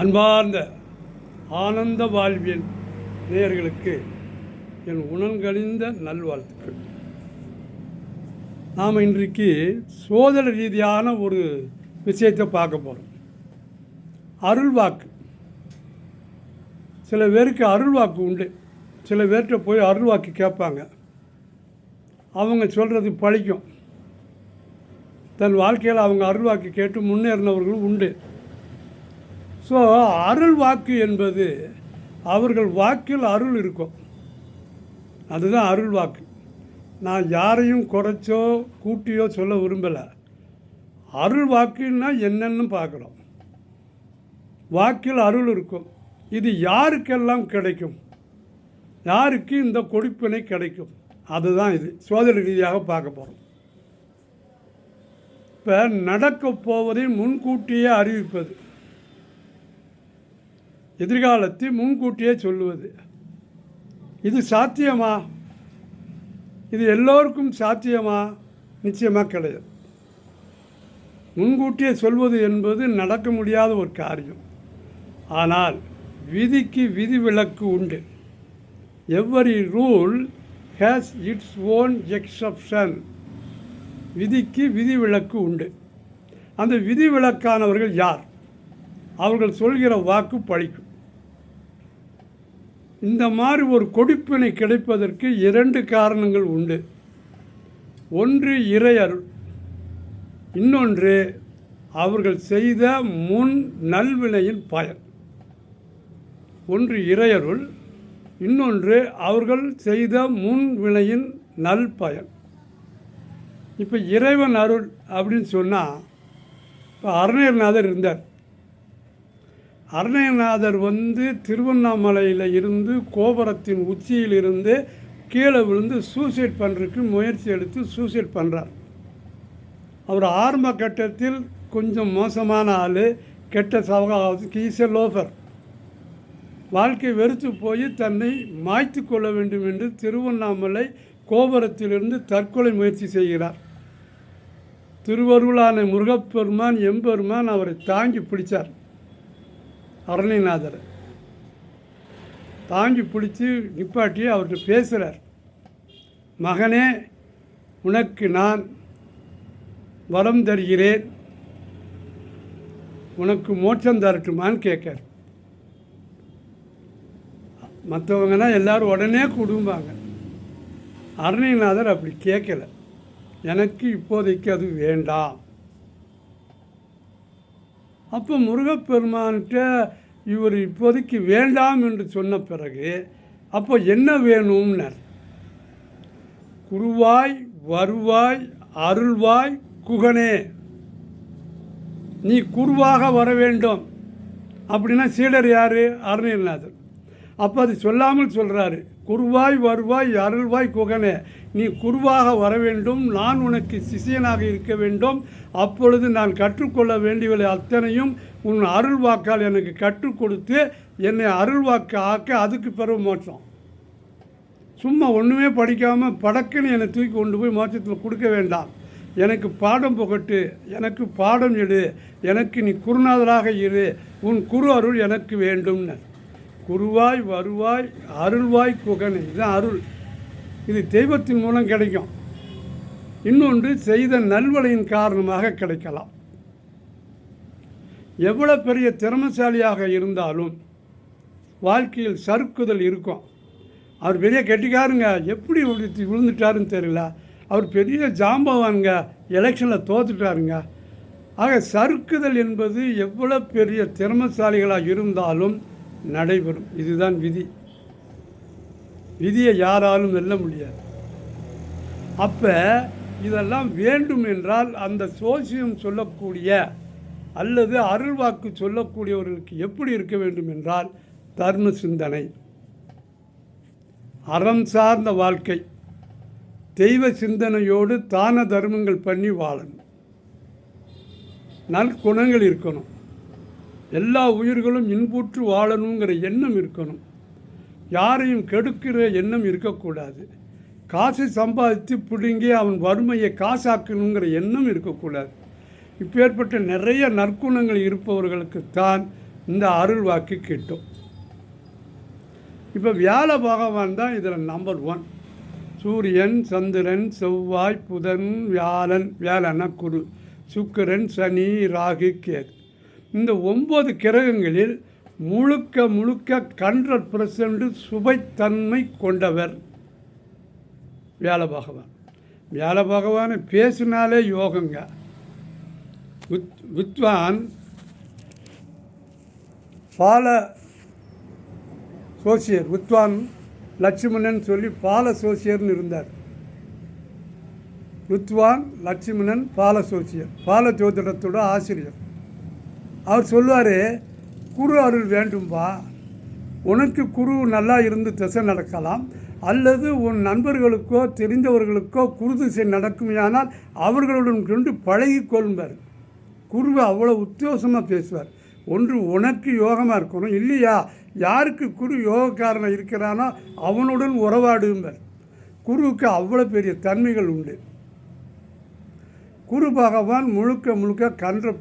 அன்பார்ந்த ஆனந்த வாழ்வியல் நேயர்களுக்கு என் உணர்கழிந்த நல்வாழ்த்துக்கள். நாம் இன்றைக்கு சோதனை ரீதியான ஒரு விஷயத்தை பார்க்க போகிறோம் அருள்வாக்கு சில பேருக்கு அருள்வாக்கு உண்டு. சில பேர்கிட்ட போய் அருள்வாக்கு கேட்பாங்க. அவங்க சொல்கிறது பழிக்கும். தன் வாழ்க்கையில் அவங்க அருள்வாக்கு கேட்டு முன்னேறினவர்களும் உண்டு. ஸோ அருள் வாக்கு என்பது அவர்கள் வாக்கில் அருள் இருக்கும். அதுதான் அருள் வாக்கு. நான் யாரையும் குறைச்சோ கூட்டியோ சொல்ல விரும்பலை. அருள் வாக்குன்னா என்னென்னு பார்க்குறோம் வாக்கில் அருள் இருக்கும். இது யாருக்கெல்லாம் கிடைக்கும்? யாருக்கு இந்த கொடுப்பினை கிடைக்கும்? அதுதான் இது. சோதனை ரீதியாக பார்க்க போகிறோம் இப்போ நடக்கப் போவதை முன்கூட்டியே அறிவிப்பது. எதிர்காலத்தை முன்கூட்டியே சொல்லுவது. இது சாத்தியமா? இது எல்லோருக்கும் சாத்தியமா? நிச்சயமாக கிடையாது. முன்கூட்டியே சொல்வது என்பது நடக்க முடியாத ஒரு காரியம். ஆனால் விதிக்கு விதிவிலக்கு உண்டு. Every rule has its own exception விதிக்கு விதிவிலக்கு உண்டு. அந்த விதிவிலக்கானவர்கள் யார்? அவர்கள் சொல்கிற வாக்கு பழிக்கும். இந்த மாதிரி ஒரு கொடுப்பினை கிடைப்பதற்கு இரண்டு காரணங்கள் உண்டு. ஒன்று இறையருள் இன்னொன்று அவர்கள் செய்த முன் நல்வினையின் பயன். ஒன்று இறையருள் இன்னொன்று அவர்கள் செய்த முன் வினையின் நல் பயன். இப்போ இறைவன் அருள் அப்படின்னு சொன்னால் இப்போ அருணகிரிநாதர் இருந்தார். அருணயநாதர் வந்து திருவண்ணாமலையில் இருந்து கோபுரத்தின் உச்சியில் இருந்து கீழே விழுந்து சூசைட் பண்ணுறதுக்கு முயற்சி எடுத்து சூசைட் பண்ணுறார் அவர் ஆரம்ப கட்டத்தில் கொஞ்சம் மோசமான ஆள் கெட்ட சவகாலத்துக்கு ஈஸ லோஃபர் வாழ்க்கை வெறுத்து போய் தன்னை மாய்த்து கொள்ள வேண்டும் என்று திருவண்ணாமலை கோபுரத்திலிருந்து தற்கொலை முயற்சி செய்கிறார். திருவருளான முருகப்பெருமான் எம்பெருமான் அவரை தாங்கி பிடிச்சார். அரணிநாதர் தாங்கி பிடிச்சி நிப்பாட்டி அவர்கிட்ட பேசுகிறார் மகனே உனக்கு நான் வரம் தருகிறேன். உனக்கு மோட்சம் தரட்டுமான்னு கேட்கார் மற்றவங்கன்னா எல்லோரும் உடனே கொடும்பாங்க. அரணிநாதர் அப்படி கேட்கல. எனக்கு இப்போதைக்கு அது வேண்டாம். அப்போ முருகப்பெருமான்கிட்ட இவர் இப்போதைக்கு வேண்டாம் என்று சொன்ன பிறகு அப்போ என்ன வேணும்னர்? குருவாய் வருவாய் அருள்வாய் குகனே. நீ குருவாக வர வேண்டும். அப்படின்னா சீடர் யார்? அருணகிரிநாதர். அப்போ அது சொல்லாமல் சொல்கிறாரு குருவாய் வருவாய் அருள்வாய் குகனே. நீ குருவாக வர வேண்டும் நான் உனக்கு சிஷியனாக இருக்க வேண்டும். அப்பொழுது நான் கற்றுக்கொள்ள வேண்டியவை அத்தனையும் உன் அருள்வாக்கால் எனக்கு கற்றுக் கொடுத்து என்னை அருள்வாக்கு ஆக்க அதுக்கு பிறகு மோட்சம். சும்மா ஒன்றுமே படிக்காமல் படக்குன்னு என்னை தூக்கி கொண்டு போய் மோட்சத்தில் கொடுக்க வேண்டாம். எனக்கு பாடம் புகட்டு எனக்கு பாடம் எடு எனக்கு நீ குருநாதராக இரு உன் குரு அருள் எனக்கு வேண்டும்னு குருவாய் வருவாய் அருள்வாய் குகனை இதுதான் அருள். இது தெய்வத்தின் மூலம் கிடைக்கும். இன்னொன்று செய்த நல்வலையின் காரணமாக கிடைக்கலாம். எவ்வளோ பெரிய திறமசாலியாக இருந்தாலும் வாழ்க்கையில் சறுக்குதல் இருக்கும். அவர் பெரிய கெட்டிக்காருங்க. எப்படி விழுந்துட்டாருன்னு தெரியல. அவர் பெரிய ஜாம்பவானுங்க. எலெக்ஷனில் தோத்துட்டாருங்க. ஆக சறுக்குதல் என்பது எவ்வளோ பெரிய திறமசாலிகளாக இருந்தாலும் நடைபெறும். இதுதான் விதி. விதியை யாராலும் வெல்ல முடியாது. அப்போ இதெல்லாம் வேண்டும் என்றால் அந்த சோசியம் சொல்லக்கூடிய அல்லது அருள்வாக்கு சொல்லக்கூடியவர்களுக்கு எப்படி இருக்க வேண்டும் என்றால் தர்ம சிந்தனை. அறம் சார்ந்த வாழ்க்கை. தெய்வ சிந்தனையோடு தான தர்மங்கள் பண்ணி வாழணும். நற்குணங்கள் இருக்கணும். எல்லா உயிர்களும் இன்புற்று வாழணுங்கிற எண்ணம் இருக்கணும். யாரையும் கெடுக்கிற எண்ணம் இருக்கக்கூடாது. காசை சம்பாதித்து பிடுங்கி அவன் வறுமையை காசாக்கணுங்கிற எண்ணம் இருக்கக்கூடாது. இப்பேற்பட்ட நிறைய நற்குணங்கள் இருப்பவர்களுக்குத்தான் இந்த அருள் வாக்கு கிட்டும். இப்போ வியாழ பகவான் தான் இதில் நம்பர் ஒன் சூரியன் சந்திரன் செவ்வாய் புதன் வியாழன் வியாழன குரு. சுக்கிரன் சனி ராகு கேது. இந்த ஒம்பது கிரகங்களில் முழுக்க முழுக்க ஹண்ட்ரட் பர்சன்ட் சுபைத்தன்மை கொண்டவர். வியாழ பகவான். வியாழ பகவானை பேசினாலே யோகங்க. வித் வித்வான் பால சோசியர் வித்வான் லட்சுமணன் சொல்லி பால சோசியர்னு இருந்தார். வித்வான் லட்சுமணன் பால சோசியர். பால ஜோதிடத்தோட ஆசிரியர். அவர் சொல்லுவார் குரு அருள் வேண்டும்பா. உனக்கு குரு நல்லா இருந்து திசை நடக்கலாம். அல்லது உன் நண்பர்களுக்கோ தெரிந்தவர்களுக்கோ குரு திசை நடக்குமையானால் அவர்களுடன் கொண்டு பழகி கொள்வார். குருவை அவ்வளோ உத்தியோசமாக பேசுவார். ஒன்று உனக்கு யோகமாக இருக்கணும். இல்லையா? யாருக்கு குரு யோகக்காரன் இருக்கிறானோ அவனுடன் உறவாடும்பர். குருவுக்கு அவ்வளோ பெரிய தன்மைகள் உண்டு. குரு பகவான் முழுக்க முழுக்க கன்ற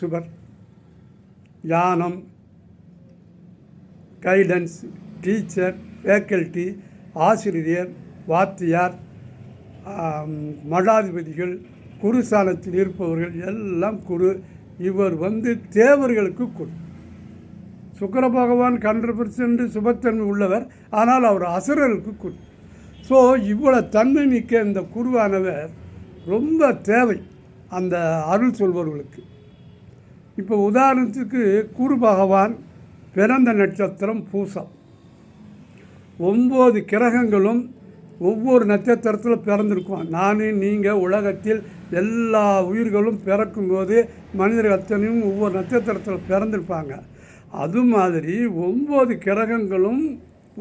சுவர். ஞானம் கைடன்ஸ் டீச்சர் ஃபேக்கல்ட்டி ஆசிரியர் வாத்தியார் மடாதிபதிகள் குருசானத்தில் இருப்பவர்கள் எல்லாம் குரு. இவர் வந்து தேவர்களுக்கு குரு. சுக்கர பகவான் கன்ற பர்சன்ட் சுபத்தன்மை உள்ளவர் ஆனால் அவர் அசுரர்களுக்கு குரு. ஸோ இவ்வளோ தன்மை மிக்க இந்த குருவானவர் ரொம்ப தேவை அந்த அருள் சொல்பவர்களுக்கு. இப்போ உதாரணத்துக்கு குரு பகவான் பிறந்த நட்சத்திரம் பூசம். ஒம்பது கிரகங்களும் ஒவ்வொரு நட்சத்திரத்தில் பிறந்திருக்கும். நான் நீங்கள் உலகத்தில் எல்லா உயிர்களும் பிறக்கும்போது மனிதர்கள் அத்தனையும் ஒவ்வொரு நட்சத்திரத்தில் பிறந்திருப்பாங்க. அது மாதிரி ஒம்பது கிரகங்களும்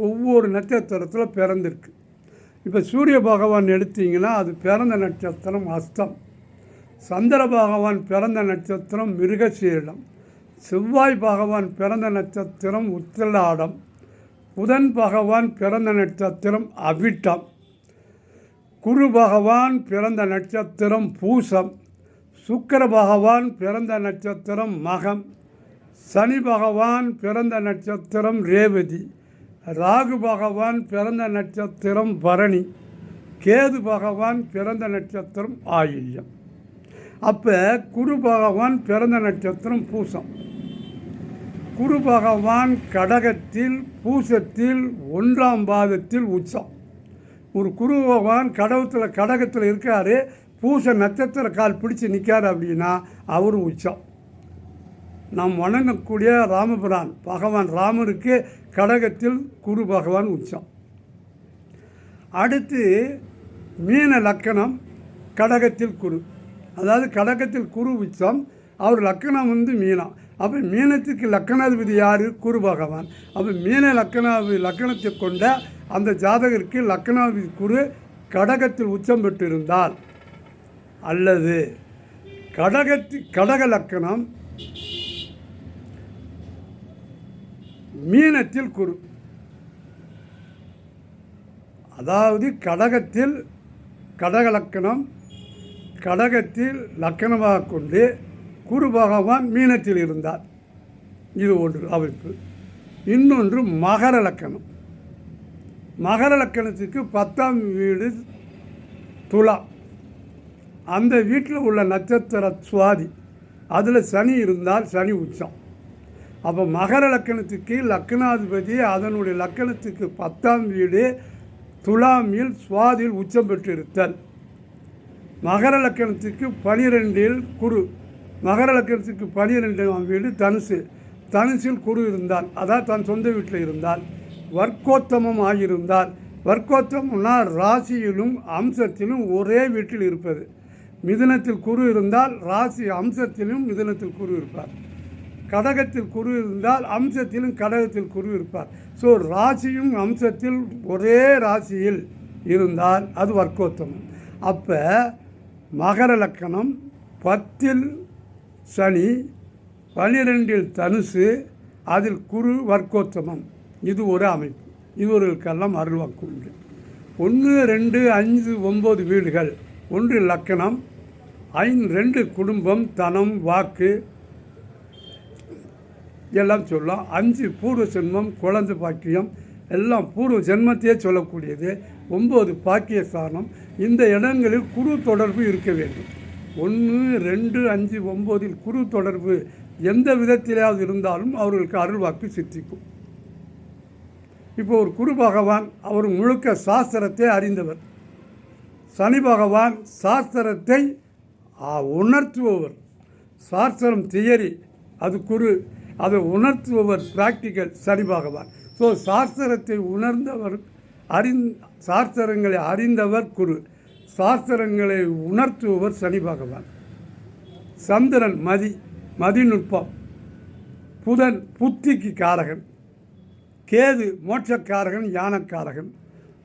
ஒவ்வொரு நட்சத்திரத்தில் பிறந்திருக்கு. இப்போ சூரிய பகவான் எடுத்தீங்கன்னா அது பிறந்த நட்சத்திரம் அஸ்தம். சந்திர பகவான் பிறந்த நட்சத்திரம் மிருகசீரிடம் செவ்வாய் பகவான் பிறந்த நட்சத்திரம் உத்திராடம் புதன் பகவான் பிறந்த நட்சத்திரம் அவிட்டம் குரு பகவான் பிறந்த நட்சத்திரம் பூசம் சுக்கர பகவான் பிறந்த நட்சத்திரம் மகம் சனி பகவான் பிறந்த நட்சத்திரம் ரேவதி ராகு பகவான் பிறந்த நட்சத்திரம் பரணி கேது பகவான் பிறந்த நட்சத்திரம் ஆயில்யம். அப்போ குரு பகவான் பிறந்த நட்சத்திரம் பூசம். குரு பகவான் கடகத்தில் பூசத்தில் ஒன்றாம் பாதத்தில் உச்சம். ஒரு குரு பகவான் கடகத்தில் கடகத்தில் இருக்காரு பூச நட்சத்திர கால் பிடிச்சு நிற்காரு அப்படின்னா அவரும் உச்சம். நாம் வணங்கக்கூடிய ராமபுரான் பகவான் ராமருக்கு கடகத்தில் குரு பகவான் உச்சம். அடுத்து மீன லக்கணம் கடகத்தில் குரு. அதாவது கடகத்தில் குரு உச்சம் அவர் லக்கணம் வந்து மீனம் அப்போ மீனத்துக்கு லக்கணாதிபதி யார்? குரு பகவான். அப்போ மீன லக்கணாதிபதி லக்கணத்தை கொண்ட அந்த ஜாதகருக்கு லக்கணாதிபதி குரு கடகத்தில் உச்சம் பெற்றிருந்தால் அல்லது கடகத்து கடக லக்கணம் மீனத்தில் குரு. அதாவது கடகத்தில் கடக லக்கணம் கடகத்தில் லக்கணமாக கொண்டு குரு பகவான் மீனத்தில் இருந்தார். இது ஒன்று அமைப்பு இன்னொன்று மகர லக்கணம். மகர லக்கணத்துக்கு பத்தாம் வீடு துலா. அந்த வீட்டில் உள்ள நட்சத்திர சுவாதி அதில் சனி இருந்தால் சனி உச்சம். அப்போ மகர லக்கணத்துக்கு லக்கணாதிபதி அதனுடைய லக்கணத்துக்கு பத்தாம் வீடு துலாமில் சுவாதியில் உச்சம் பெற்றிருத்தல். மகர லக்கணத்துக்கு பனிரெண்டில் குரு. மகர லக்கணத்துக்கு பனிரெண்டாம் வீடு தனுசு. தனுசில் குரு இருந்தால் அதாவது தன் சொந்த வீட்டில் இருந்தால் வர்க்கோத்தமம் ஆகியிருந்தால் வர்க்கோத்தமம்னா ராசியிலும் அம்சத்திலும் ஒரே வீட்டில் இருப்பது. மிதுனத்தில் குரு இருந்தால் ராசி அம்சத்திலும் மிதுனத்தில் குரு இருப்பார். கடகத்தில் குரு இருந்தால் அம்சத்திலும் கடகத்தில் குரு இருப்பார். ஸோ ராசியும் அம்சத்தில் ஒரே ராசியில் இருந்தால் அது வர்க்கோத்தமம். அப்போ மகர லக்கணம் பத்தில் சனி பன்னிரெண்டில் தனுசு அதில் குரு வர்க்கோத்தமம். இது ஒரு அமைப்பு. இவர்களுக்கெல்லாம் அருள்வாக்கு உண்டு. ஒன்று ரெண்டு அஞ்சு ஒம்பது வீடுகள். ஒன்று லக்கணம் ஐந்து ரெண்டு குடும்பம் தனம் வாக்கு எல்லாம் சொல்லலாம். அஞ்சு பூர்வ சென்மம் குழந்தை பாக்கியம் எல்லாம் பூர்வ ஜென்மத்தையே சொல்லக்கூடியது. ஒம்பது பாக்கியஸ்தானம் இந்த இடங்களில் குரு தொடர்பு இருக்க வேண்டும். ஒன்று ரெண்டு அஞ்சு ஒம்போதில் குரு தொடர்பு எந்த விதத்திலாவது இருந்தாலும் அவர்களுக்கு அருள்வாக்கு சித்திக்கும். இப்போ ஒரு குரு பகவான் அவர் முழுக்க சாஸ்திரத்தை அறிந்தவர். சனி பகவான் சாஸ்திரத்தை உணர்த்துபவர். சாஸ்திரம் தியரி அது குரு. அதை உணர்த்துபவர் பிராக்டிக்கல் சனி பகவான். ஸோ சாஸ்திரத்தை உணர்ந்தவர் அறிந் சாஸ்திரங்களை அறிந்தவர் குரு. சாஸ்திரங்களை உணர்த்துபவர் சனி பகவான். சந்திரன் மதி மதிநுட்பம் புதன் புத்திக்கு காரகன். கேது மோட்சக்காரகன் ஞானக்காரகன்.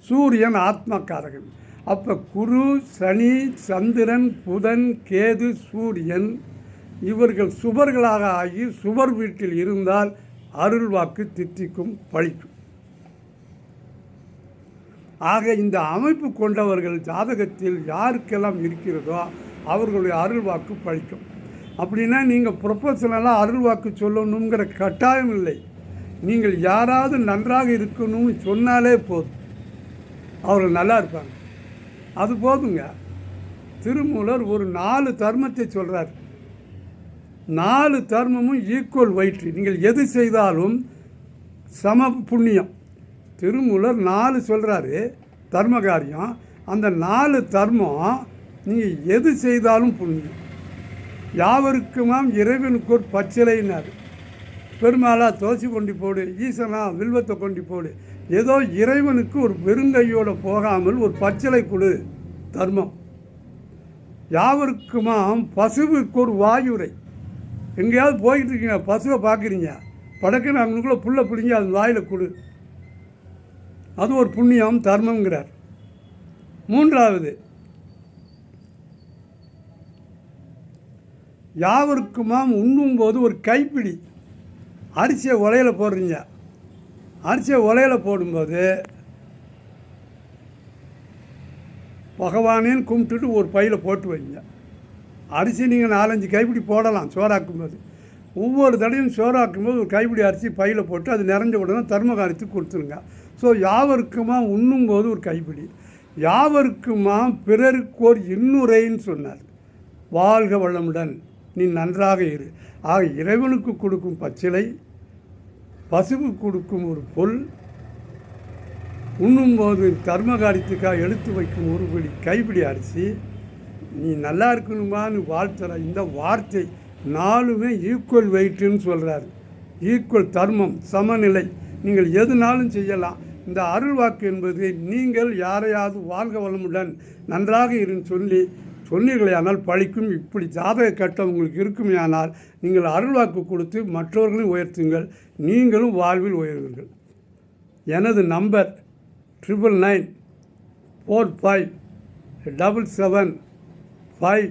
சூரியன் ஆத்மக்காரகன். அப்போ குரு சனி சந்திரன் புதன் கேது சூரியன் இவர்கள் சுபர்களாக ஆகி சுபர் வீட்டில் இருந்தால் அருள்வாக்கு தித்திக்கும் பழிக்கும் ஆக இந்த அமைப்பு கொண்டவர்கள் ஜாதகத்தில் யாருக்கெல்லாம் இருக்கிறதோ அவர்களுடைய அருள் வாக்கு பழிக்கும். அப்படின்னா நீங்கள் ப்ரொபஷனெல்லாம் அருள் வாக்கு சொல்லணுங்கிற கட்டாயம் இல்லை. நீங்கள் யாராவது நன்றாக இருக்கணும்னு சொன்னாலே போதும். அவர்கள் நல்லா இருப்பாங்க. அது போதுங்க. திருமூலர் ஒரு நாலு தர்மத்தை சொல்கிறார் நாலு தர்மமும் ஈக்குவல் வயிற்று நீங்கள் எது செய்தாலும் சம புண்ணியம். திருமூலர் நாலு சொல்கிறாரு தர்ம காரியம் அந்த நாலு தர்மம் நீங்கள் எது செய்தாலும் புண்ணியம். யாவருக்குமாம் இறைவனுக்கு ஒரு பச்சிலைன்னாரு பெருமாளா துளசி கொண்டு போடு ஈசனா வில்வத்தை கொண்டு போடு. ஏதோ இறைவனுக்கு ஒரு வெறுங்கையோடு போகாமல் ஒரு பச்சிலை கொடு தர்மம். யாவருக்குமாம் பசுவுக்கு ஒரு வாயுரை. எங்கேயாவது போய்கிட்டு இருக்கீங்க பசுவை பார்க்குறீங்க. படக்குன்னு அவங்களுக்குள்ள புல்லை பிடிங்கி அது வாயில் கொடு. அது ஒரு புண்ணியம் தர்மங்கிறார் மூன்றாவது யாவருக்குமாம் உண்ணும்போது ஒரு கைப்பிடி. அரிசியை உலையில் போடுறீங்க. அரிசியை உலையில் போடும்போது பகவானேன்னு கும்பிட்டுட்டு ஒரு பையில் போட்டு வைங்க. அரிசி நீங்கள் நாலஞ்சு கைப்பிடி போடலாம் சோறாக்கும்போது. ஒவ்வொரு தடையும் சோறாக்கும்போது ஒரு கைப்பிடி அரிசி பையில் போட்டு அது நிறைஞ்ச உடனே தர்மகாரியத்துக்கு கொடுத்துருங்க. ஸோ யாவருக்குமா உண்ணும்போது ஒரு கைப்பிடி. யாவருக்குமா பிறருக்கோர் இன்னுரைன்னு சொன்னார். வாழ்க வளமுடன் நீ நன்றாக இரு. ஆக இறைவனுக்கு கொடுக்கும் பச்சிலை பசுவுக்கு கொடுக்கும் ஒரு பொல் உண்ணும்போது கர்மகாரியத்துக்காக எடுத்து வைக்கும் ஒரு பிடி கைப்பிடி அரிசி நீ நல்லா இருக்கணுமான்னு வாழ்த்துற இந்த வார்த்தை நாலுமே ஈக்குவல் வெயிட்டுன்னு சொல்கிறாரு ஈக்குவல் தர்மம் சமநிலை. நீங்கள் எதுனாலும் செய்யலாம். இந்த அருள் வாக்கு என்பது நீங்கள் யாரையாவது வாழ்க வளமுடன் நன்றாக இருன்னு சொல்லி சொன்னீர்களே ஆனால் பழிக்கும் இப்படி ஜாதக கட்டம் உங்களுக்கு இருக்குமே ஆனால் நீங்கள் அருள்வாக்கு கொடுத்து மற்றவர்களையும் உயர்த்துங்கள். நீங்களும் வாழ்வில் உயர்வீர்கள். எனது number triple nine four five double seven five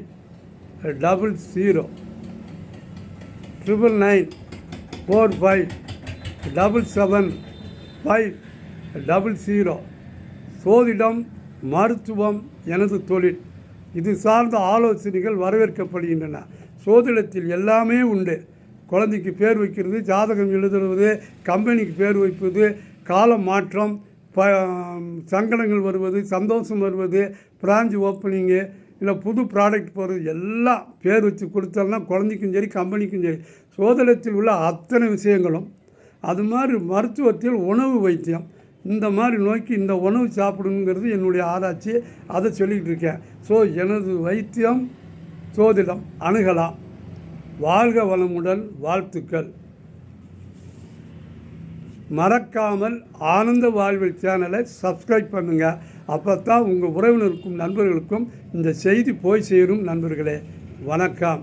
double zero triple nine four five double seven five double zero சோதிடம் மருத்துவம் எனது தொழில். இது சார்ந்த ஆலோசனைகள் வரவேற்கப்படுகின்றன. சோதிடத்தில் எல்லாமே உண்டு. குழந்தைக்கு பேர் வைக்கிறது ஜாதகம் எழுதுவது கம்பெனிக்கு பேர் வைப்பது கால மாற்றம் ப சங்கடங்கள் வருவது சந்தோஷம் வருவது பிரான்ச் ஓப்பனிங்கு இல்லை புது ப்ராடக்ட் போகிறது எல்லாம் பேர் வச்சு கொடுத்தோம்னா குழந்தைக்கும் சரி கம்பெனிக்கும் சரி சோதனத்தில் உள்ள அத்தனை விஷயங்களும் அது மாதிரி மருத்துவத்தில் உணவு வைத்தியம் இந்த மாதிரி நோக்கி இந்த உணவு சாப்பிடணுங்கிறது என்னுடைய ஆராய்ச்சி அதை சொல்லிக்கிட்டு இருக்கேன். ஸோ எனது வைத்தியம் சோதிடம் அணுகலாம் வாழ்க வளமுடன் வாழ்த்துக்கள். மறக்காமல் ஆனந்த வாழ்வில் சேனலை சப்ஸ்கிரைப் பண்ணுங்கள் அப்போ தான் உங்கள் உறவினருக்கும் நண்பர்களுக்கும் இந்த செய்தி போய் சேரும் நண்பர்களே. வணக்கம்.